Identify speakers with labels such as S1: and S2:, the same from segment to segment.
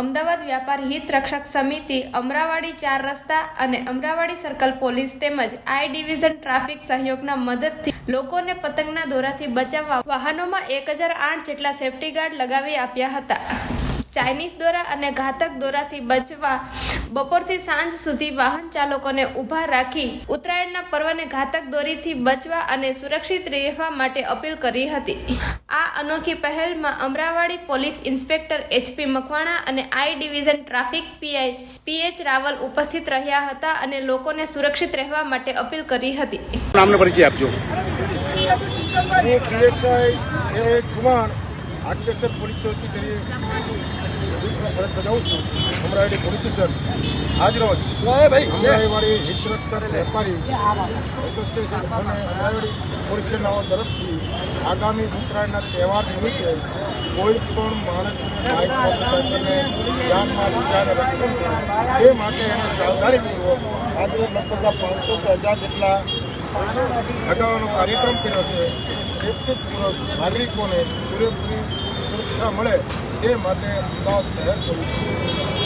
S1: અમદાવાદ વ્યાપાર હિત રક્ષક સમિતિ, અમરાવાડી ચાર રસ્તા અને અમરાવાડી સર્કલ પોલીસ તેમજ આઈ ડિવિઝન ટ્રાફિક સહયોગના મદદથી લોકોને પતંગના દોરાથી બચાવવા વાહનોમાં એક હજાર આઠ જેટલા સેફટી ગાર્ડ લગાવી આપ્યા હતા. ચાઇનીઝ દોરા અને ઘાતક દોરાથી બચવા બપોરથી સાંજ સુધી વાહન ચાલકોને ઊભા રાખી ઉત્તરાયણના પર્વને ઘાતક દોરીથી બચવા અને સુરક્ષિત રહેવા માટે અપીલ કરી હતી. આ અનોખી પહેલમાં Amraiwadi police inspector HP Makwana અને I division traffic PI PH Raval ઉપસ્થિત રહ્યા હતા અને લોકોને સુરક્ષિત રહેવા માટે અપીલ કરી હતી.
S2: નામનો પરિચય આપજો.
S3: કુમાર આર્કિટેક્ચર પોલીસ ચોકી તરીકે ફરજ બજાવું છું અમરાવતી પોલીસ સ્ટેશન. આજરોજ અમરાઈવાડી હિતરક્ષક વેપારી એસોસિએશન અને અમરાઈવાડી પોલીસ સ્ટેશનના તરફથી આગામી ઉત્તરાયણના તહેવાર નિમિત્તે કોઈ પણ માણસને બાઇક મોટરસાઇકલને જાનમાં બીજાને રક્ષણ કરે એ માટે એને સાવધાનીપૂર્વક આજે લગભગ પાંચસો કે હજાર જેટલા અગાઉનો કાર્યક્રમ કર્યો છે. સેફટીપૂર્વક નાગરિકોને પૂરેપૂરી સુરક્ષા મળે તે માટે અમદાવાદ શહેર પોલીસ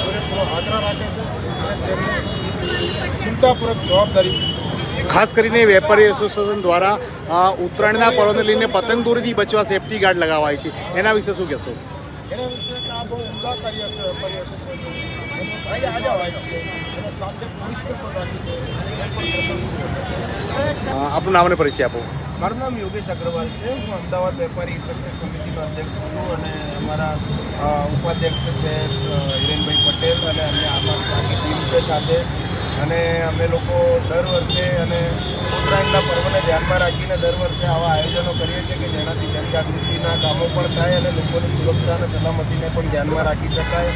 S3: પૂરેપૂરો આગ્રહ રાખે છે અને તેમની ચિંતાપૂર્વક જવાબદારી
S2: ખાસ કરીને વેપારી એસોસિએશન દ્વારા ઉત્તરાયણના પર્વને લઈને પતંગ દોરીથી બચવા સેફટી ગાર્ડ લગાવાય છે. એના વિશે શું કહેશો?
S3: એના વિશે આ બહુ ઉમદા કાર્ય છે વેપારી એસોસિએશન. આજે આવ્યા છે.
S2: આપનું નામ અને પરિચય આપો.
S4: મારું નામ યોગેશ અગ્રવાલ છે. હું અમદાવાદ વેપારી રક્ષક સમિતિનો અધ્યક્ષ છું અને અમારા ઉપાધ્યક્ષ છે હિરેનભાઈ પટેલ અને અન્ય આખી ટીમ છે સાથે. અને અમે લોકો દર વર્ષે અને ઉત્તરાયણના પર્વને ધ્યાનમાં રાખીને દર વર્ષે આવા આયોજનો કરીએ છીએ કે જેનાથી જનજાગૃતિના કામો પણ થાય અને લોકોની સુરક્ષા અને સલામતીને પણ ધ્યાનમાં રાખી શકાય.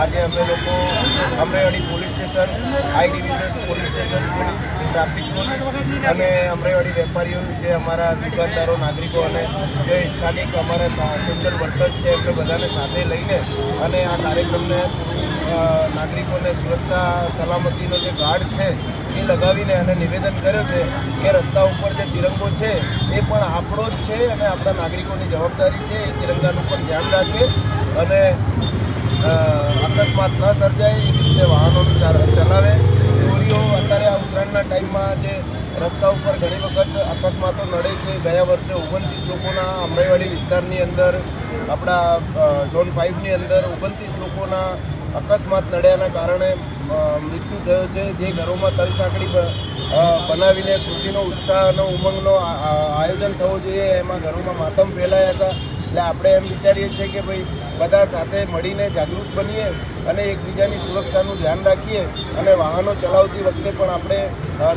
S4: આજે અમે લોકો Amraiwadi police station I division police station police traffic police અને અમરેવાડી વેપારીઓ જે અમારા દુકાનદારો, નાગરિકો અને જે સ્થાનિક અમારા સોશિયલ વર્કર્સ છે, એમને બધાને સાથે લઈને અને આ કાર્યક્રમને નાગરિકોને સુરક્ષા, સલામતીનો જે ગાર્ડ છે એ લગાવીને અને નિવેદન કર્યો છે કે રસ્તા ઉપર જે તિરંગો છે એ પણ આપણો જ છે અને આપણા નાગરિકોની જવાબદારી છે એ તિરંગાનું પણ ધ્યાન રાખે અને અકસ્માત ન સર્જાય એ રીતે વાહનોનું ચાલ- ચલાવે. ચોરીઓ અત્યારે આ ઉત્તરાયણના ટાઈમમાં જે રસ્તા ઉપર ઘણી વખત અકસ્માતો નડે છે. ગયા વર્ષે ઓગણત્રીસ લોકોના અમરાઈવાડી વિસ્તારની અંદર, આપણા ઝોન ફાઇવની અંદર ઓગણત્રીસ લોકોના અકસ્માત નડ્યાના કારણે મૃત્યુ થયો છે. જે ઘરોમાં તલસાંકડી બનાવીને ખુશીનો, ઉત્સાહનો, ઉમંગનો આયોજન થવું જોઈએ. એમાં ઘરોમાં માતમ ફેલાયા હતા. એટલે આપણે એમ વિચારીએ છીએ કે ભાઈ બધા સાથે મળીને જાગૃત બનીએ અને એકબીજાની સુરક્ષાનું ધ્યાન રાખીએ અને વાહનો ચલાવતી વખતે પણ આપણે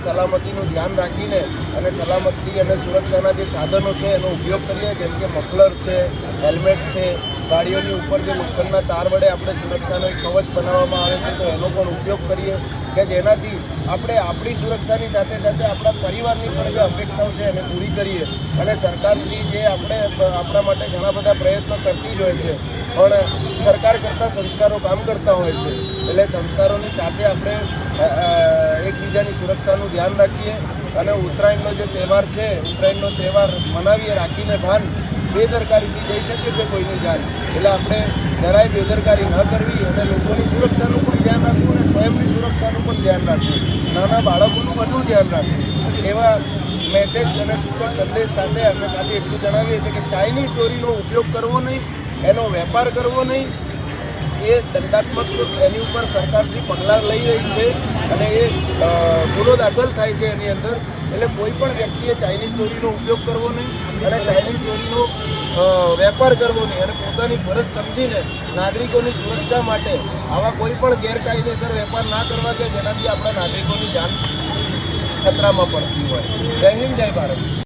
S4: સલામતીનું ધ્યાન રાખીને અને સલામતી અને સુરક્ષાના જે સાધનો છે એનો ઉપયોગ કરીએ, જેમ કે મફલર છે, હેલ્મેટ છે, ગાડીઓની ઉપર જે લોખંડના તાર વડે આપણે સુરક્ષાનો એક કવચ બનાવવામાં આવે છે તો એનો પણ ઉપયોગ કરીએ કે જેનાથી આપણે આપણી સુરક્ષાની સાથે સાથે આપણા પરિવારની પણ જે અપેક્ષાઓ છે એને પૂરી કરીએ. અને સરકારશ્રી જે આપણે, આપણા માટે ઘણા બધા પ્રયત્નો કરતી જ હોય છે. પણ સરકાર કરતાં સંસ્કારો કામ કરતા હોય છે. એટલે સંસ્કારોની સાથે આપણે એકબીજાની સુરક્ષાનું ધ્યાન રાખીએ અને ઉત્તરાયણનો જે તહેવાર છે, ઉત્તરાયણનો તહેવાર મનાવીએ, રાખીને ભાન બેદરકારીથી જઈ શકે છે કોઈની જાન. એટલે આપણે જરાય બેદરકારી ન કરવી અને લોકોની સુરક્ષાનું પણ ધ્યાન રાખવું અને સ્વયંની સુરક્ષાનું પણ ધ્યાન રાખવું. નાના બાળકોનું વધુ ધ્યાન રાખવું. એવા મેસેજ અને સૂચક સંદેશ સાથે અમે ખાલી એટલું જણાવીએ છીએ કે ચાઇનીઝ દોરીનો ઉપયોગ કરવો નહીં એનો વેપાર કરવો નહીં. એ દંડાત્મક એની ઉપર સરકારશ્રી પગલાં લઈ રહી છે અને એ ગુનો દાખલ થાય છે એની અંદર. એટલે કોઈ પણ વ્યક્તિએ ચાઇનીઝ દોરીનો ઉપયોગ કરવો નહીં અને ચાઇનીઝ દોરીનો વેપાર કરવો નહીં. અને પોતાની ફરજ સમજીને નાગરિકોની સુરક્ષા માટે આવા કોઈ પણ ગેરકાયદેસર વેપાર ના કરવા કે જેનાથી આપણા નાગરિકોની જાન ખતરામાં પડતી હોય. જય હિન્દ, જય ભારત.